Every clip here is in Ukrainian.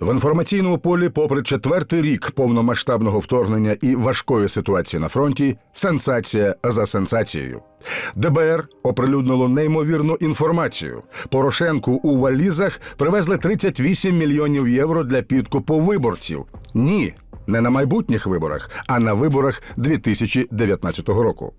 В інформаційному полі, попри четвертий рік повномасштабного вторгнення і важкої ситуації на фронті, сенсація за сенсацією. ДБР оприлюднило неймовірну інформацію. Порошенку у валізах привезли 38 мільйонів євро для підкупу виборців. Ні. Не на майбутніх виборах, а на виборах 2019 року.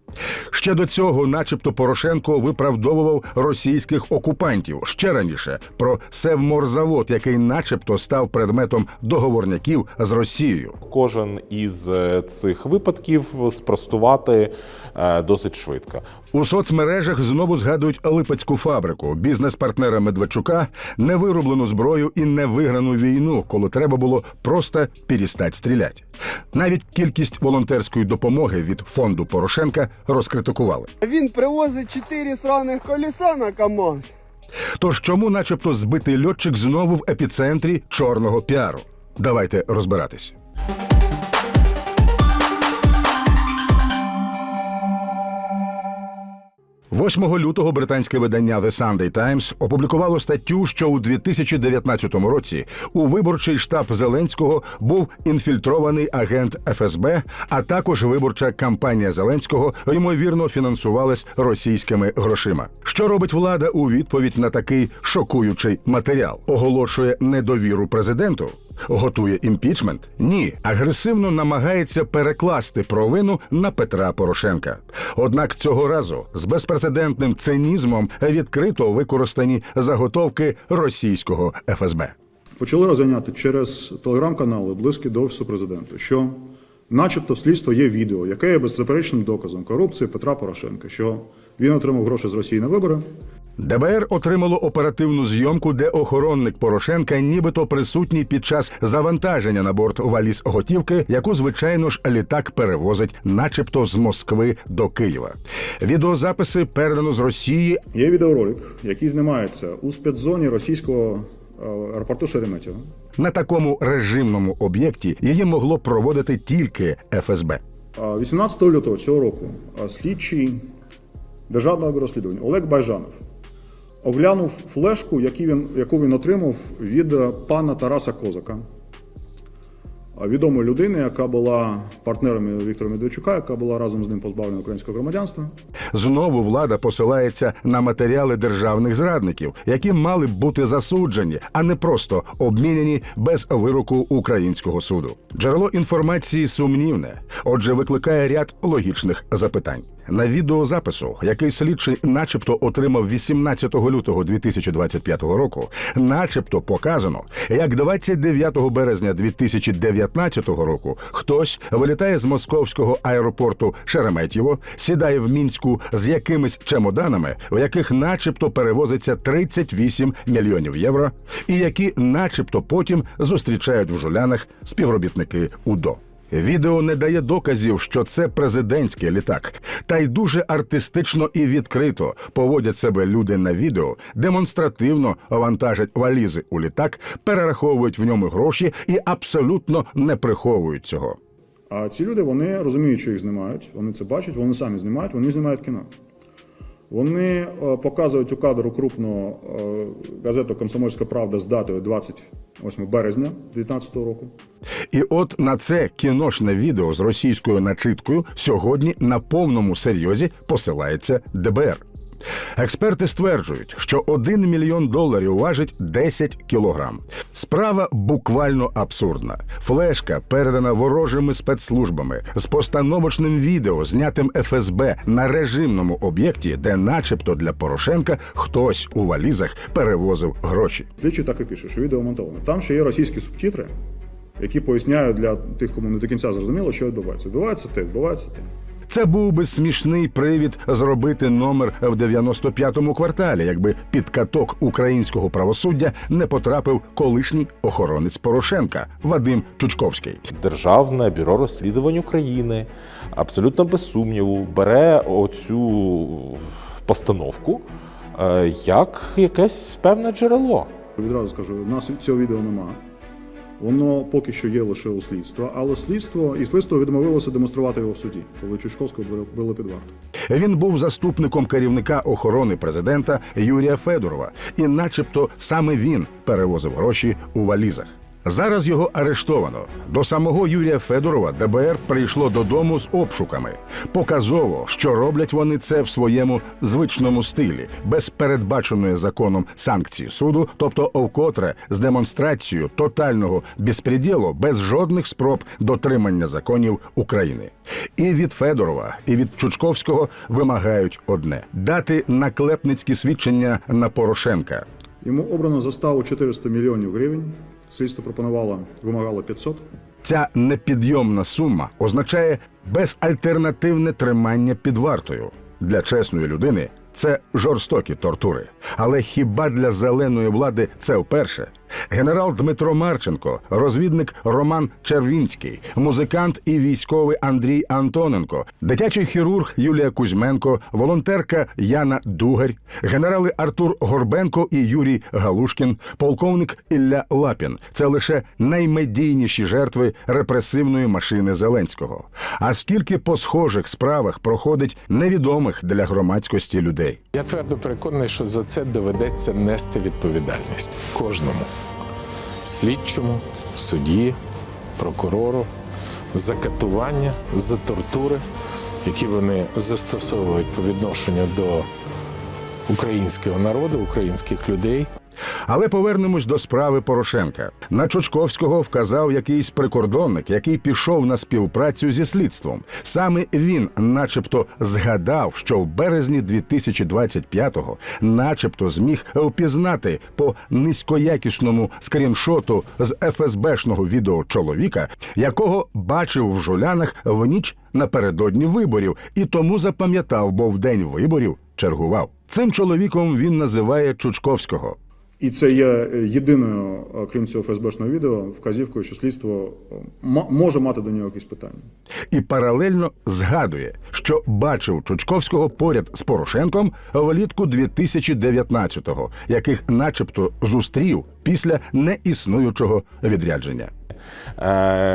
Ще до цього, начебто, Порошенко виправдовував російських окупантів ще раніше про Севморзавод, який, начебто, став предметом договорняків з Росією. Кожен із е, цих випадків спростувати е, досить швидко. У соцмережах знову згадують Липецьку фабрику, бізнес-партнера Медведчука, невироблену зброю і невиграну війну, коли треба було просто перестати стріляти. Навіть кількість волонтерської допомоги від фонду Порошенка розкритикували. Він привозить 4 сраних колеса на КАМАЗ. Тож чому, начебто, збитий льотчик знову в епіцентрі чорного піару? Давайте розбиратись. 8 лютого британське видання The Sunday Times опублікувало статтю, що у 2019 році у виборчий штаб Зеленського був інфільтрований агент ФСБ, а також виборча кампанія Зеленського ймовірно фінансувалась російськими грошима. Що робить влада у відповідь на такий шокуючий матеріал? Оголошує недовіру президенту. Готує імпічмент? Ні, агресивно намагається перекласти провину на Петра Порошенка. Однак цього разу з безпрецедентним цинізмом відкрито використані заготовки російського ФСБ. почали розганяти через телеграм-канали близькі до офісу президента, що, начебто, в слідство є відео, яке є беззаперечним доказом корупції Петра Порошенка, що він отримав гроші з Росії на вибори. ДБР отримало оперативну зйомку, де охоронник Порошенка нібито присутній під час завантаження на борт валіз готівки, яку звичайно ж літак перевозить, начебто з Москви до Києва. Відеозаписи передано з Росії. Є відеоролик, який знімається у спецзоні російського е, аеропорту Шереметьєво. На такому режимному об'єкті її могло проводити тільки ФСБ. А 18 лютого цього року слідчий державного бюро розслідувань Олег Байжанов оглянув флешку, яку він, отримав від е, пана Тараса Козака, відомої людини, яка була партнером Віктора Медведчука, яка була разом з ним позбавлена українського громадянства. Знову влада посилається на матеріали державних зрадників, які мали б бути засуджені, а не просто обміняні без вироку українського суду. Джерело інформації сумнівне, отже, викликає ряд логічних запитань. На відеозапису, який слідчий, начебто, отримав 18 лютого 2025 року, начебто показано, як 29 березня 2019 року хтось вилітає з московського аеропорту Шереметьєво, сідає в мінську з якимись чемоданами, в яких, начебто, перевозиться 38 мільйонів євро, і які, начебто, потім зустрічають в жулянах співробітники УДО. Відео не дає доказів, що це президентський літак, та й дуже артистично і відкрито поводять себе люди на відео, демонстративно вантажать валізи у літак, перераховують в ньому гроші і абсолютно не приховують цього. А ці люди вони розуміють, що їх знімають, вони це бачать, вони самі знімають, вони знімають кіно. Вони е, показують у кадру крупно е, газету Комсомольська правда з датою 28 березня 2019 року. І от на це кіношне відео з російською начиткою сьогодні на повному серйозі посилається ДБР. Експерти стверджують, що 1 мільйон доларів важить 10 кілограм. Справа буквально абсурдна. Флешка передана ворожими спецслужбами з постановочним відео, знятим ФСБ на режимному об'єкті, де, начебто, для Порошенка хтось у валізах перевозив гроші. Слідчий так і пише, що відео монтоване. Там ще є російські субтитри, які поясняють для тих, кому не до кінця зрозуміло, що відбувається. Відбувається те, відбувається те. Це був би смішний привід зробити номер в 95-му кварталі, якби під каток українського правосуддя не потрапив колишній охоронець Порошенка Вадим Чучковський. Державне бюро розслідувань України абсолютно без сумніву бере оцю постановку е, як якесь певне джерело. Відразу скажу, у нас цього відео немає. Воно поки що є лише у слідства, але слідство і слідство відмовилося демонструвати його в суді, коли Чучковського брали під варту. Він був заступником керівника охорони президента Юрія Федорова, і, начебто, саме він перевозив гроші у валізах. Зараз його арештовано. До самого Юрія Федорова ДБР прийшло додому з обшуками. Показово, що роблять вони це в своєму звичному стилі, без передбаченої законом санкції суду, тобто вкотре з демонстрацією тотального безпреділу, без жодних спроб дотримання законів України. І від Федорова, і від Чучковського вимагають одне дати наклепницькі свідчення на Порошенка. Йому обрано заставу 400 мільйонів гривень. Слідство пропонувало, вимагало 500. Ця непідйомна сума означає безальтернативне тримання під вартою. Для чесної людини це жорстокі тортури. Але хіба для зеленої влади це вперше? Генерал Дмитро Марченко, розвідник Роман Червінський, музикант і військовий Андрій Антоненко, дитячий хірург Юлія Кузьменко, волонтерка Яна Дугарь, генерали Артур Горбенко і Юрій Галушкін, полковник Ілля Лапін це лише наймедійніші жертви репресивної машини Зеленського. А скільки по схожих справах проходить невідомих для громадськості людей? Я твердо переконаний, що за це доведеться нести відповідальність кожному слідчому, судді, прокурору за катування, за тортури, які вони застосовують по відношенню до українського народу, українських людей. Але повернемось до справи Порошенка. На Чучковського вказав якийсь прикордонник, який пішов на співпрацю зі слідством. Саме він, начебто, згадав, що в березні 2025-го, начебто, зміг впізнати по низькоякісному скріншоту з ФСБшного відео чоловіка, якого бачив в жулянах в ніч напередодні виборів, і тому запам'ятав, бо в день виборів чергував. Цим чоловіком він називає Чучковського. І це є е, єдиною, е, крім цього ФСБшного відео, вказівкою, що слідство е, може мати до нього якісь питання. і паралельно згадує, що бачив Чучковського поряд з Порошенком влітку 2019-го, яких, начебто, зустрів після неіснуючого відрядження.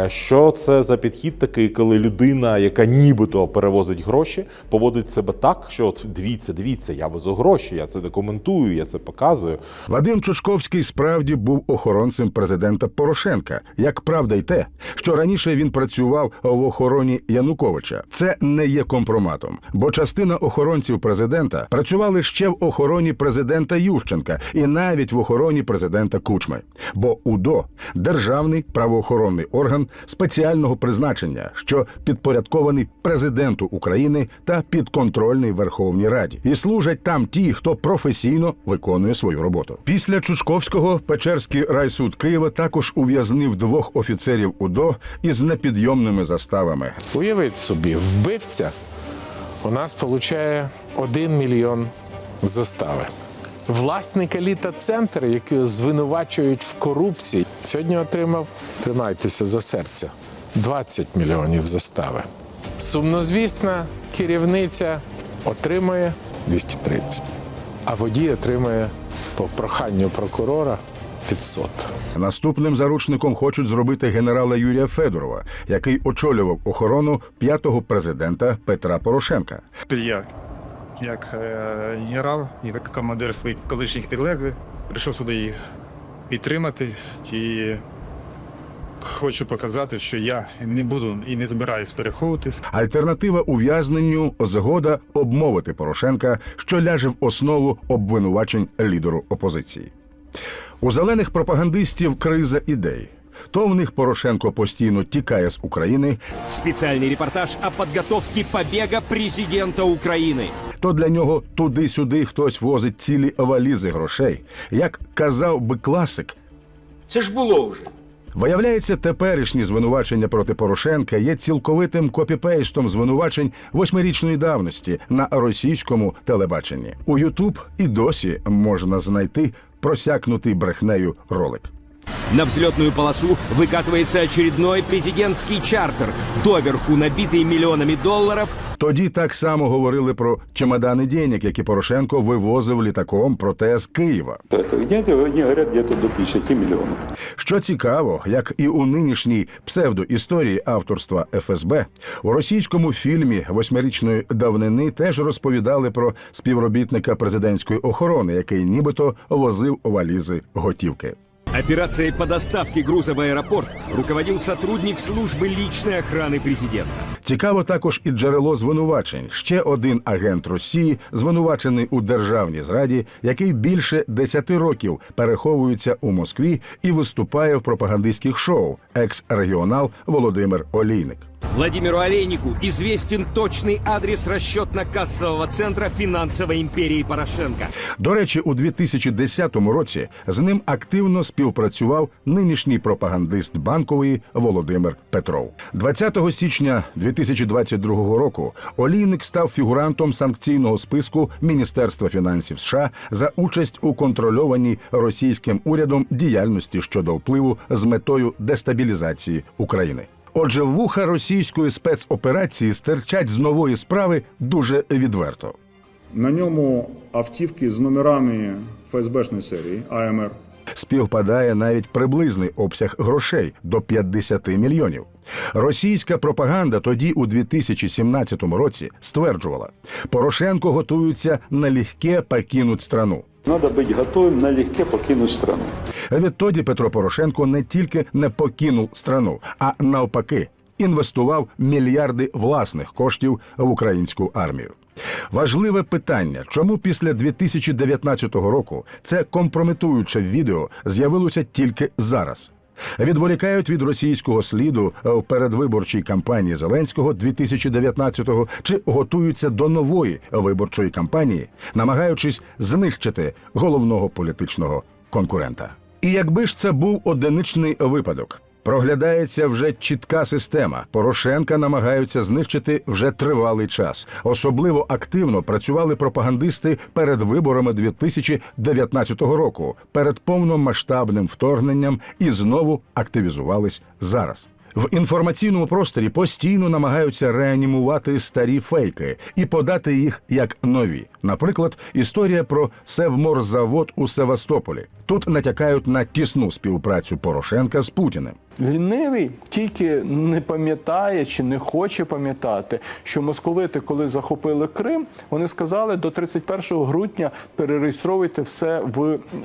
Що це за підхід такий, коли людина, яка нібито перевозить гроші, поводить себе так, що от дивіться, дивіться, я везу гроші, я це документую, я це показую. Вадим Чучковський справді був охоронцем президента Порошенка. Як правда, й те, що раніше він працював в охороні Януковича. Це не є компроматом, бо частина охоронців президента працювали ще в охороні президента Ющенка і навіть в охороні президента Кучми. Бо УДО державний правоохоронний орган спеціального призначення, що підпорядкований президенту України та підконтрольний Верховній Раді, і служать там ті, хто професійно виконує свою роботу. Після Чучковського Печерський райсуд Києва також ув'язнив двох офіцерів УДО із непідйомними заставами. Уявіть собі, вбивця у нас получає 1 мільйон застави. Власник еліта центр, який звинувачують в корупції, сьогодні отримав, тримайтеся за серце, 20 мільйонів застави. Сумнозвісна керівниця отримує 230, а водій отримує по проханню прокурора 500. Наступним заручником хочуть зробити генерала Юрія Федорова, який очолював охорону п'ятого президента Петра Порошенка. Я, як е, генерал і як командир своїх колишніх підлеглих, прийшов сюди їх підтримати і хочу показати, що я не буду і не збираюсь переховуватись. Альтернатива ув'язненню згода обмовити Порошенка, що ляже в основу обвинувачень лідеру опозиції. У зелених пропагандистів криза ідей. То в них Порошенко постійно тікає з України, Специальный репортаж о подготовке побега президента Украины. то для нього туди-сюди хтось возить цілі валізи грошей. Як казав би класик, Це ж було вже. Виявляється, теперішні звинувачення проти Порошенка є цілковитим копіпейстом звинувачень восьмирічної давності на російському телебаченні. У Ютуб і досі можна знайти просякнутий брехнею ролик. На взлетную полосу выкатывается очередной президентский чартер, доверху набитый миллионами долларов. Тоді так само говорили про чемодани денег, які Порошенко вивозив літаком, проте з Києва. Где-то, они говорят, где-то до 50 миллионов. Що цікаво, як і у нинішній псевдоісторії авторства ФСБ, у російському фільмі восьмирічної давнини теж розповідали про співробітника президентської охорони, який нібито возив валізи готівки. Операцией по доставке груза в аэропорт руководил сотрудник службы личной охраны президента. Цікаво також і джерело звинувачень. Ще один агент Росії, звинувачений у державній зраді, який більше 10 років переховується у Москві і виступає в пропагандистських шоу. Екс-регіонал Володимир Олійник. Владимиру Олейнику известен точный адрес расчетно-кассового центра финансовой империи Порошенко. До речі, у 2010 році з ним активно співпрацював нинішній пропагандист банкової Володимир Петров. 20 січня 2022 року Олійник став фігурантом санкційного списку Міністерства фінансів США за участь у контрольованій російським урядом діяльності щодо впливу з метою дестабілізації України. Отже, вуха російської спецоперації стирчать з нової справи дуже відверто. На ньому автівки з номерами ФСБшної серії АМР. Співпадає навіть приблизний обсяг грошей до 50 мільйонів. Російська пропаганда тоді, у 2017 році, стверджувала, Порошенко готується налегке покинуть страну. Надо бить готовим на налегке покинуть страну. Відтоді Петро Порошенко не тільки не покинув страну, а навпаки. Інвестував мільярди власних коштів в українську армію. Важливе питання, чому після 2019 року це компрометуюче відео з'явилося тільки зараз. Відволікають від російського сліду в передвиборчій кампанії Зеленського 2019-го чи готуються до нової виборчої кампанії, намагаючись знищити головного політичного конкурента. І якби ж це був одиничний випадок. Проглядається вже чітка система. Порошенка намагаються знищити вже тривалий час. Особливо активно працювали пропагандисти перед виборами 2019 року, перед повномасштабним вторгненням і знову активізувались зараз. В інформаційному просторі постійно намагаються реанімувати старі фейки і подати їх як нові. Наприклад, історія про Севморзавод у Севастополі. Тут натякають на тісну співпрацю Порошенка з Путіним. Лінивий тільки не пам'ятає чи не хоче пам'ятати, що московити, коли захопили Крим, вони сказали до 31 грудня перереєстровуйте все в,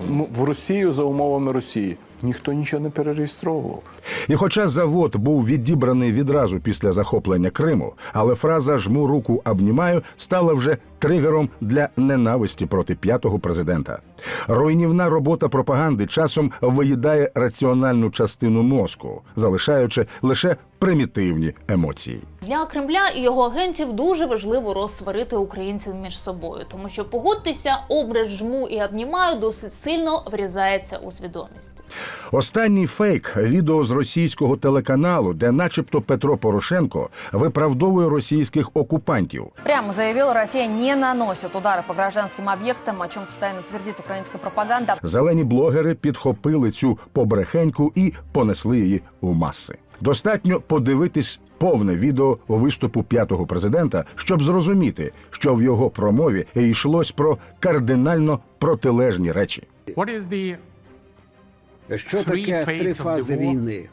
м- в Росію за умовами Росії. Ніхто нічого не перереєстровував. І хоча завод був відібраний відразу після захоплення Криму, але фраза жму руку обнімаю стала вже тригером для ненависті проти п'ятого президента. Руйнівна робота пропаганди часом виїдає раціональну частину мозку, залишаючи лише примітивні емоції. Для Кремля і його агентів дуже важливо розсварити українців між собою, тому що погодьтеся, образ жму і обнімаю досить сильно врізається у свідомість. Останній фейк відео з російського телеканалу, де, начебто, Петро Порошенко виправдовує російських окупантів. Прямо заявил, Россия не наносит удары по гражданским объектам, о чем постоянно твердит украинская пропаганда. Зелені блогери підхопили цю побрехеньку і понесли її у маси. Достатньо подивитись повне відео виступу п'ятого президента, щоб зрозуміти, що в його промові йшлось про кардинально протилежні речі. Що таке три фази війни?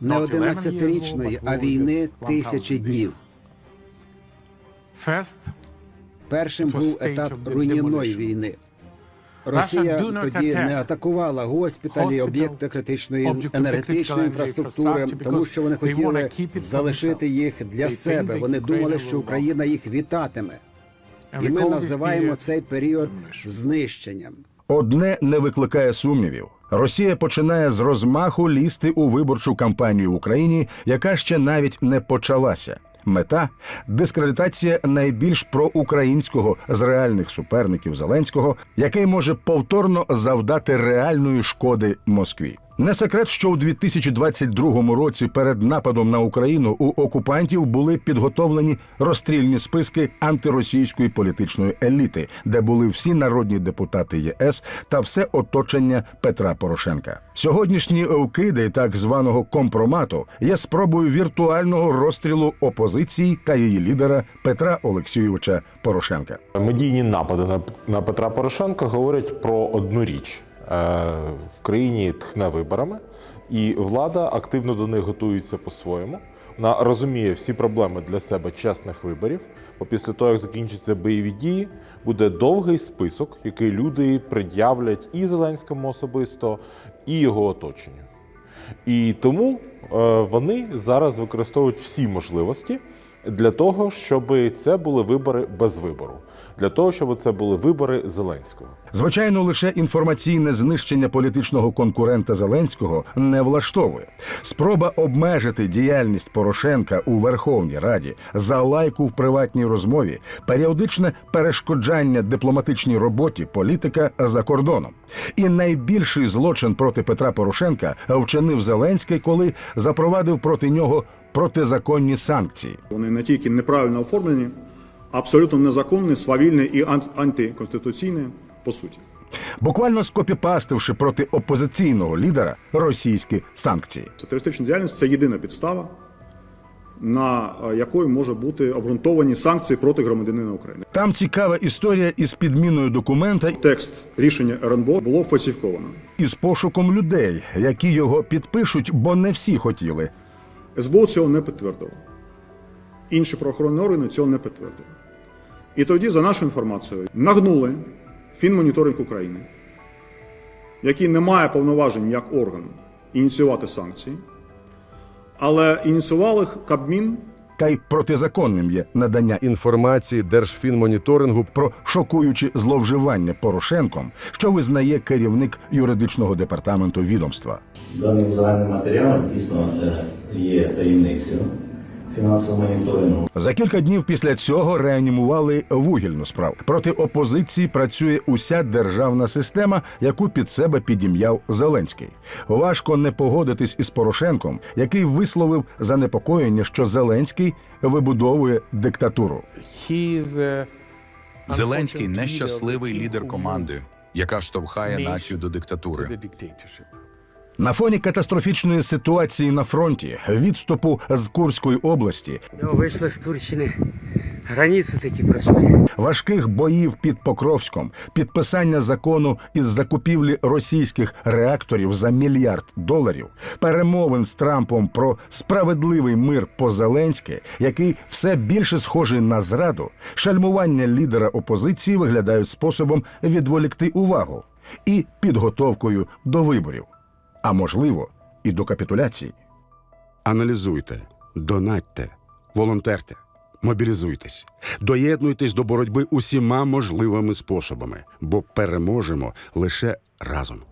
Не 11-річної, а війни тисячі днів. Першим був етап руйнівної війни. Росія тоді не атакувала госпіталі, об'єкти критичної енергетичної інфраструктури, тому що вони хотіли залишити їх для себе. Вони думали, що Україна їх вітатиме. І ми називаємо цей період знищенням. Одне не викликає сумнівів. Росія починає з розмаху лізти у виборчу кампанію в Україні, яка ще навіть не почалася. Мета дискредитація найбільш проукраїнського з реальних суперників Зеленського, який може повторно завдати реальної шкоди Москві. Не секрет, що у 2022 році перед нападом на Україну у окупантів були підготовлені розстрільні списки антиросійської політичної еліти, де були всі народні депутати ЄС та все оточення Петра Порошенка. Сьогоднішні вкиди так званого компромату є спробою віртуального розстрілу опозиції та її лідера Петра Олексійовича Порошенка. Медійні напади на, Петра Порошенка говорять про одну річ: в країні тхне виборами, і влада активно до них готується по-своєму. Вона розуміє всі проблеми для себе чесних виборів. Бо після того, як закінчаться бойові дії, буде довгий список, який люди пред'являть і Зеленському особисто, і його оточенню. І тому е, вони зараз використовують всі можливості для того, щоб це були вибори без вибору, для того, щоб це були вибори Зеленського. Звичайно, лише інформаційне знищення політичного конкурента Зеленського не влаштовує. Спроба обмежити діяльність Порошенка у Верховній Раді за лайку в приватній розмові, періодичне перешкоджання дипломатичній роботі політика за кордоном. І найбільший злочин проти Петра Порошенка вчинив Зеленський, коли запровадив проти нього протизаконні санкції. Вони не тільки неправильно оформлені, абсолютно незаконні, свавільні і ан- антиконституційні по суті. Буквально скопіпастивши проти опозиційного лідера російські санкції. Це терористична діяльність це єдина підстава, на е, якої може бути обґрунтовані санкції проти громадянина України. Там цікава історія із підміною документа Текст рішення РНБО було фальсифіковано. і з пошуком людей, які його підпишуть, бо не всі хотіли. СБУ цього не підтвердило. Інші правоохоронні органи цього не підтвердили. І тоді, за нашою інформацією, нагнули Фінмоніторинг України, який не має повноважень як орган ініціювати санкції, але ініціював їх Кабмін Та й протизаконним є надання інформації Держфінмоніторингу про шокуючі зловживання Порошенком, що визнає керівник юридичного департаменту відомства. Даний загальний матеріал дійсно е, є таємницею фінансового моніторингу. За кілька днів після цього реанімували вугільну справу. Проти опозиції працює уся державна система, яку під себе підім'яв Зеленський. Важко не погодитись із Порошенком, який висловив занепокоєння, що Зеленський вибудовує диктатуру. Зеленський нещасливий лідер команди, яка штовхає націю до диктатури. На фоні катастрофічної ситуації на фронті, відступу з Курської області, Вийшли з Турщини, границю таки пройшли. важких боїв під Покровськом, підписання закону із закупівлі російських реакторів за мільярд доларів, перемовин з Трампом про справедливий мир по Зеленськи, який все більше схожий на зраду, шальмування лідера опозиції виглядають способом відволікти увагу і підготовкою до виборів, а можливо, і до капітуляції. Аналізуйте, донатьте, волонтерте, мобілізуйтесь, доєднуйтесь до боротьби усіма можливими способами, бо переможемо лише разом.